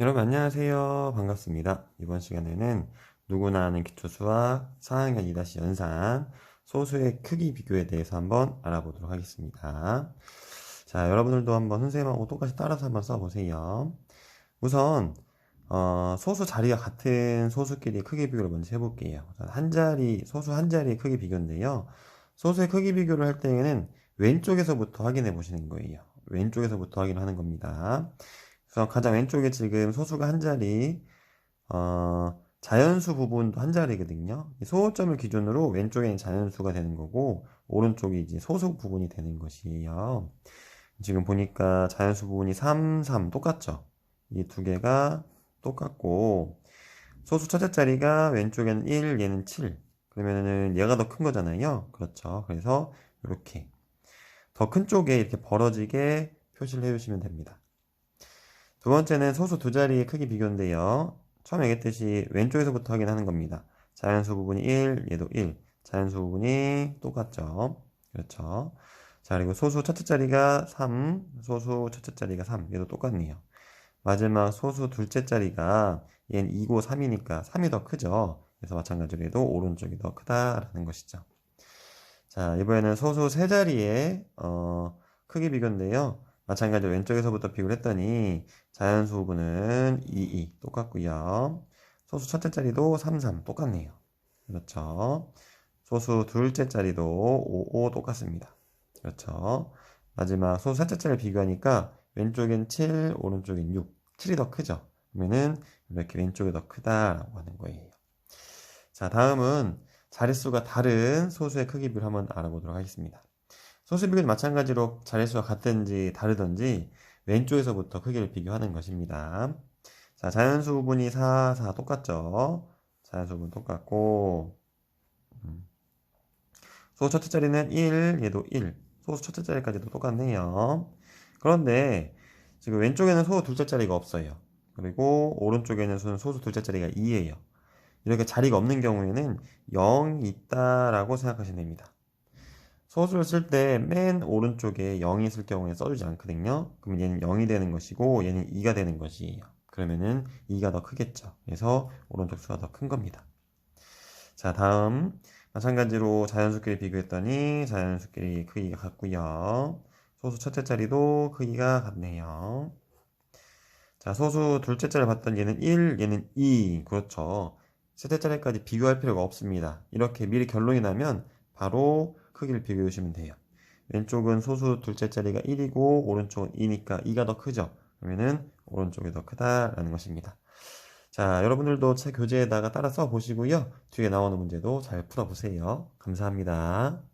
여러분 안녕하세요. 반갑습니다. 이번 시간에는 누구나 아는 기초수학 4학년 2다시 연산 소수의 크기 비교에 대해서 한번 알아보도록 하겠습니다. 자, 여러분들도 한번 선생님하고 똑같이 따라서 한번 써보세요. 우선 어, 소수 자리가 같은 소수끼리 크기 비교를 먼저 해볼게요. 한 자리, 소수 한 자리의 크기 비교인데요. 소수의 크기 비교를 할 때에는 왼쪽에서부터 확인해 보시는 거예요. 왼쪽에서부터 확인하는 겁니다. 그래서 가장 왼쪽에 지금 소수가 한 자리, 어, 자연수 부분도 한 자리거든요. 이 소호점을 기준으로 왼쪽에는 자연수가 되는 거고, 오른쪽이 이제 소수 부분이 되는 것이에요. 지금 보니까 자연수 부분이 3, 3 똑같죠? 이 두 개가 똑같고, 소수 첫째 자리가 왼쪽에는 1, 얘는 7. 그러면은 얘가 더 큰 거잖아요. 그렇죠. 그래서 이렇게 더 큰 쪽에 이렇게 벌어지게 표시를 해주시면 됩니다. 두 번째는 소수 두 자리의 크기 비교인데요. 처음에 얘기했듯이 왼쪽에서부터 확인하는 겁니다. 자연수 부분이 1, 얘도 1. 자연수 부분이 똑같죠. 그렇죠. 자, 그리고 소수 첫째 자리가 3, 소수 첫째 자리가 3. 얘도 똑같네요. 마지막 소수 둘째 자리가 얘는 2고 3이니까 3이 더 크죠. 그래서 마찬가지로 해도 오른쪽이 더 크다라는 것이죠. 자, 이번에는 소수 세 자리의 어, 크기 비교인데요. 마찬가지로 왼쪽에서부터 비교를 했더니 자연수 부분은 2, 2 똑같고요. 소수 첫째 자리도 3, 3 똑같네요. 그렇죠. 소수 둘째 자리도 5, 5 똑같습니다. 그렇죠. 마지막 소수 셋째 자리를 비교하니까 왼쪽엔 7, 오른쪽엔 6. 7이 더 크죠. 그러면은 이렇게 왼쪽이 더 크다라고 하는 거예요. 자, 다음은 자릿수가 다른 소수의 크기 비교를 한번 알아보도록 하겠습니다. 소수 비교는 마찬가지로 자릿수가 같든지 다르든지 왼쪽에서부터 크기를 비교하는 것입니다. 자, 자연수 부분이 4, 4 똑같죠? 자연수 부분 똑같고 음. 소수 첫째 자리는 1, 얘도 1. 소수 첫째 자리까지도 똑같네요. 그런데 지금 왼쪽에는 소수 둘째 자리가 없어요. 그리고 오른쪽에는 소수 둘째 자리가 2예요. 이렇게 자리가 없는 경우에는 0이 있다라고 생각하시면 됩니다. 소수를 쓸 때 맨 오른쪽에 0이 있을 경우에 써주지 않거든요. 그럼 얘는 0이 되는 것이고 얘는 2가 되는 것이에요. 그러면은 2가 더 크겠죠. 그래서 오른쪽 수가 더 큰 겁니다. 자, 다음 마찬가지로 자연수끼리 비교했더니 자연수끼리 크기가 같고요. 소수 첫째 자리도 크기가 같네요. 자, 소수 둘째 자리 봤던 얘는 1, 얘는 2. 그렇죠. 셋째 자리까지 비교할 필요가 없습니다. 이렇게 미리 결론이 나면 바로 크기를 비교해 주시면 돼요. 왼쪽은 소수 둘째 자리가 1이고 오른쪽은 2니까 2가 더 크죠. 그러면은 오른쪽이 더 크다라는 것입니다. 자, 여러분들도 책 교재에다가 따라 써 보시고요. 뒤에 나오는 문제도 잘 풀어 보세요. 감사합니다.